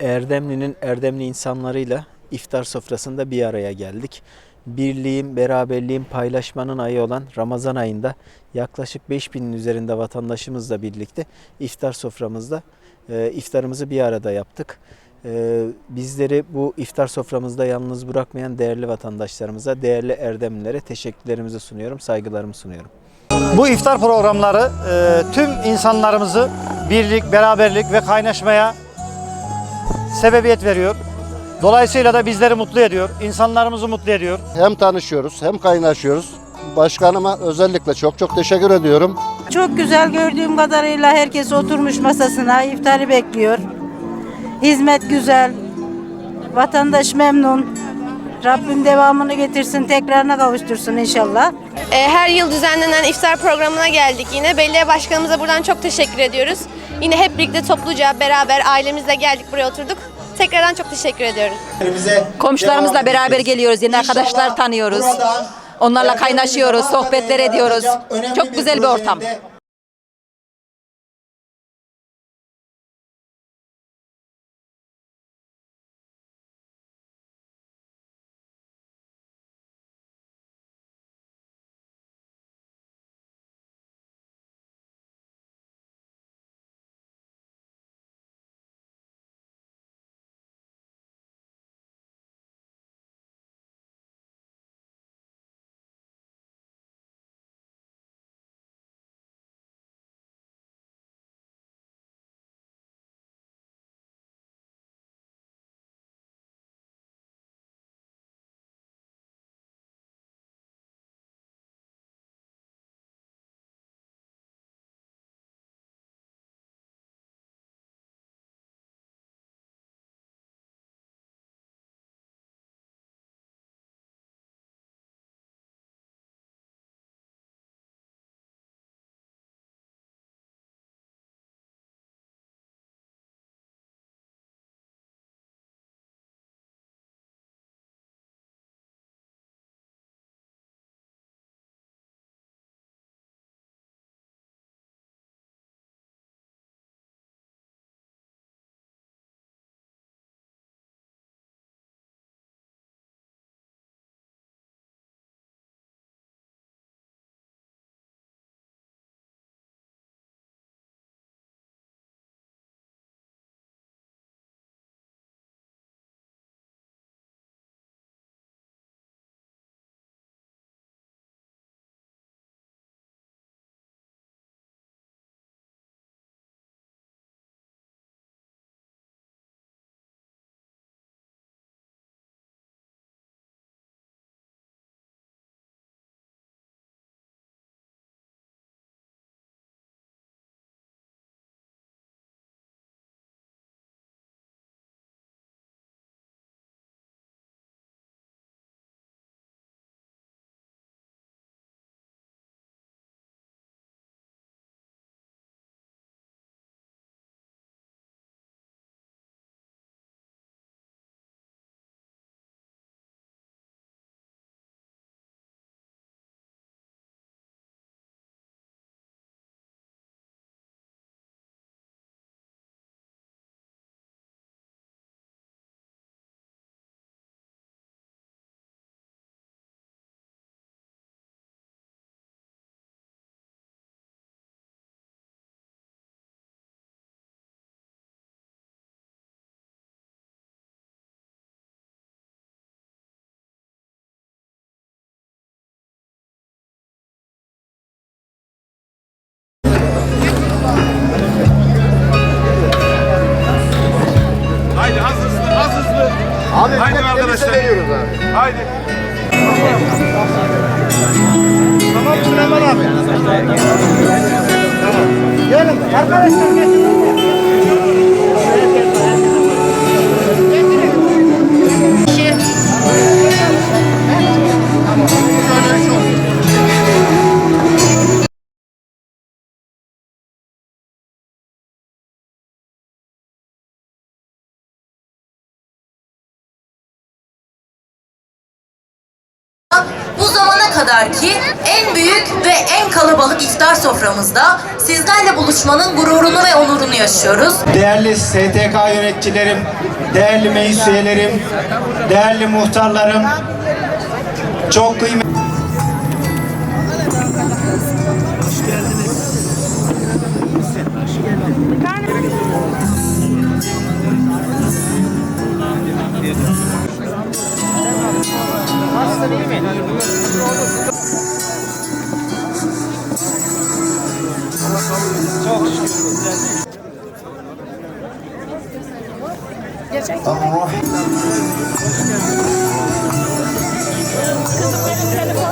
Erdemli'nin Erdemli insanlarıyla iftar sofrasında bir araya geldik. Birliğin, beraberliğin, paylaşmanın ayı olan Ramazan ayında yaklaşık 5000'in üzerinde vatandaşımızla birlikte iftar soframızda e, iftarımızı bir arada yaptık. E, bizleri bu iftar soframızda yalnız bırakmayan değerli vatandaşlarımıza, değerli Erdemlilere teşekkürlerimizi sunuyorum, saygılarımı sunuyorum. Bu iftar programları e, tüm insanlarımızı birlik, beraberlik ve kaynaşmaya sebebiyet veriyor. Dolayısıyla da bizleri mutlu ediyor, insanlarımızı mutlu ediyor. Hem tanışıyoruz hem kaynaşıyoruz. Başkanıma özellikle çok çok teşekkür ediyorum. Çok güzel gördüğüm kadarıyla herkes oturmuş masasına iftarı bekliyor. Hizmet güzel. Vatandaş memnun. Rabbim devamını getirsin, tekrarına kavuştursun inşallah. E, Her yıl düzenlenen iftar programına geldik yine. Belediye başkanımıza buradan çok teşekkür ediyoruz. Yine hep birlikte topluca beraber ailemizle geldik buraya oturduk. Tekrardan çok teşekkür ediyorum. Komşularımızla beraber geliyoruz. Yeni arkadaşlar tanıyoruz. Onlarla kaynaşıyoruz, sohbetler ediyoruz. Çok güzel bir ortam. Abi. Gelin arkadaşlar getirin. Bu zamana kadarki en büyük ve en kalabalık iftar soframızda sizlerle buluşmanın gururunu ve onurunu yaşıyoruz. Değerli STK yöneticilerim, değerli meclis üyelerim, değerli muhtarlarım, çok kıymetli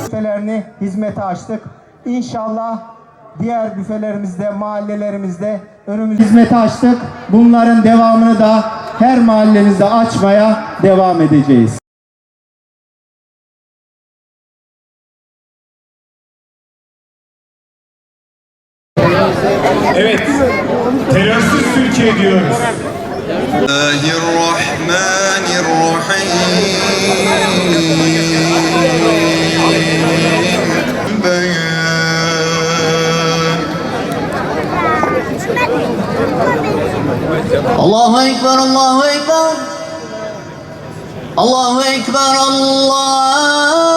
büfelerini hizmete açtık. İnşallah diğer büfelerimizde, mahallelerimizde önümüzde hizmete açtık. Bunların devamını da her mahallemizde açmaya devam edeceğiz. Evet. Terörsüz Türkiye diyoruz. الله الرحمن الرحيم. بيان الله أكبر الله أكبر. الله أكبر الله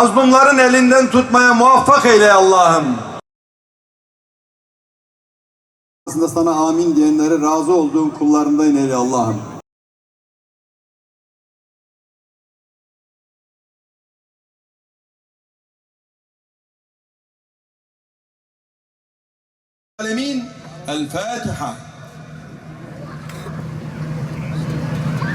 Mazlumların elinden tutmaya muvaffak eyle Allah'ım. Aslında sana amin diyenlere razı olduğun kullarından eyle Allah'ım. El Fatiha.